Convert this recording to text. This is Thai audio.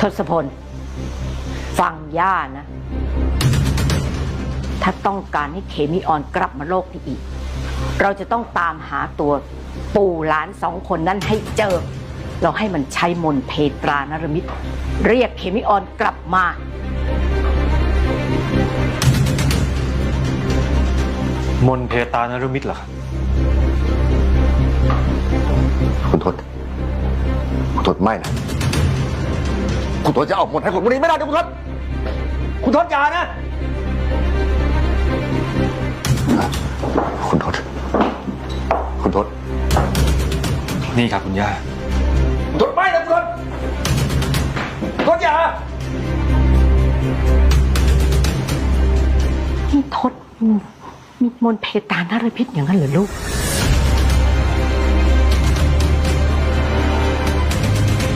ทศพล ฟังย่านะ ถ้าต้องการให้เคมีออนกลับมาโลกนี้อีก เราจะต้องตามหาตัวปู่หลานสองคนนั้นให้เจอ เราให้มันใช้มนต์เพตรานรมิตเรียกเคมิออนกลับมา มนเพตานรมิตรเหรอครับคุณทศคุณทศไม่นะ คุณทศจะเอาหมดให้คนพวกนี้ไม่ได้นะคุณทศคุณทศอย่านะ คุณทศคุณทศนี่ครับคุณย่าคุณทศไม่นะคุณทศคุณทศอย่านี่ทศมีมนต์เพตานรมิตอย่างนั้นเหรอลูก